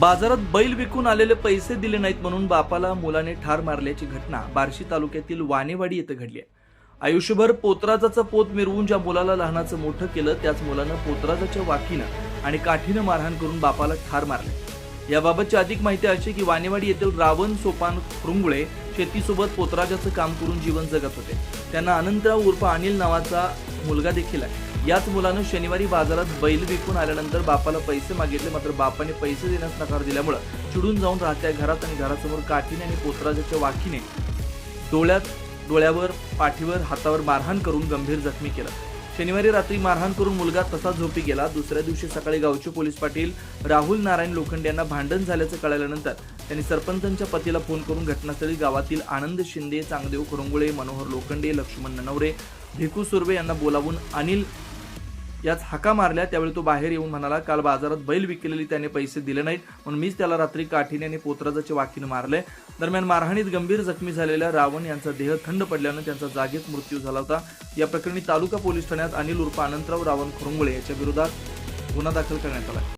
बाजारात बैल विकून आलेले पैसे दिले नाहीत म्हणून बापाला मुलाने ठार मारल्याची घटना बार्शी तालुक्यातील वानेवाडी येथे घडली आहे. आयुष्यभर पोतराजाचं पोत मिरवून ज्या मुलाला लहानाचं मोठं केलं त्याच मुलानं पोतराजाच्या वाकीनं आणि काठीनं मारहाण करून बापाला ठार मारले. याबाबतची अधिक माहिती अशी की वानेवाडी येथील रावण सोपान खुरुंगुळे शेतीसोबत पोतराजाचं काम करून जीवन जगत होते. त्यांना अनंतराव उर्फ अनिल नावाचा मुलगा देखील आहे. याच मुलानं शनिवारी बाजारात बैल विकून आल्यानंतर बापाला पैसे मागितले मात्र बापाने पैसे देण्यास नकार दिल्यामुळं चिडून जाऊन राहत्या घरात आणि घरासमोर काठीने आणि पोतराजाच्या वाकीने डोळ्यात डोळ्यावर पाठीवर हातावर मारहाण करून गंभीर जखमी केलं. शनिवारी रात्री मारहाण करून मुलगा तसा झोपी गेला. दुसऱ्या दिवशी सकाळी गावचे पोलीस पाटील राहुल नारायण लोखंडे यांना भांडण झाल्याचं कळाल्यानंतर त्यांनी सरपंचांच्या पतीला फोन करून घटनास्थळी गावातील आनंद शिंदे चांगदेव कुरुंगुळे मनोहर लोखंडे लक्ष्मण ननवरे भिकू सुर्वे यांना बोलावून अनिल याच हाका मारल्या त्यावेळी तो बाहेर येऊन म्हणाला काल बाजारात बैल विकलेली त्याने पैसे दिले नाहीत म्हणून मीच त्याला रात्री काठीने आणि पोतराजाच्या वाकीने मारले. दरम्यान मारहाणीत गंभीर जखमी झालेल्या रावण यांचा देह थंड पडल्यानं त्यांचा जागीच मृत्यू झाला होता. या प्रकरणी तालुका पोलीस ठाण्यात अनिल उर्फ अनंतराव रावण खुरुंगळे याच्या विरोधात गुन्हा दाखल करण्यात आला.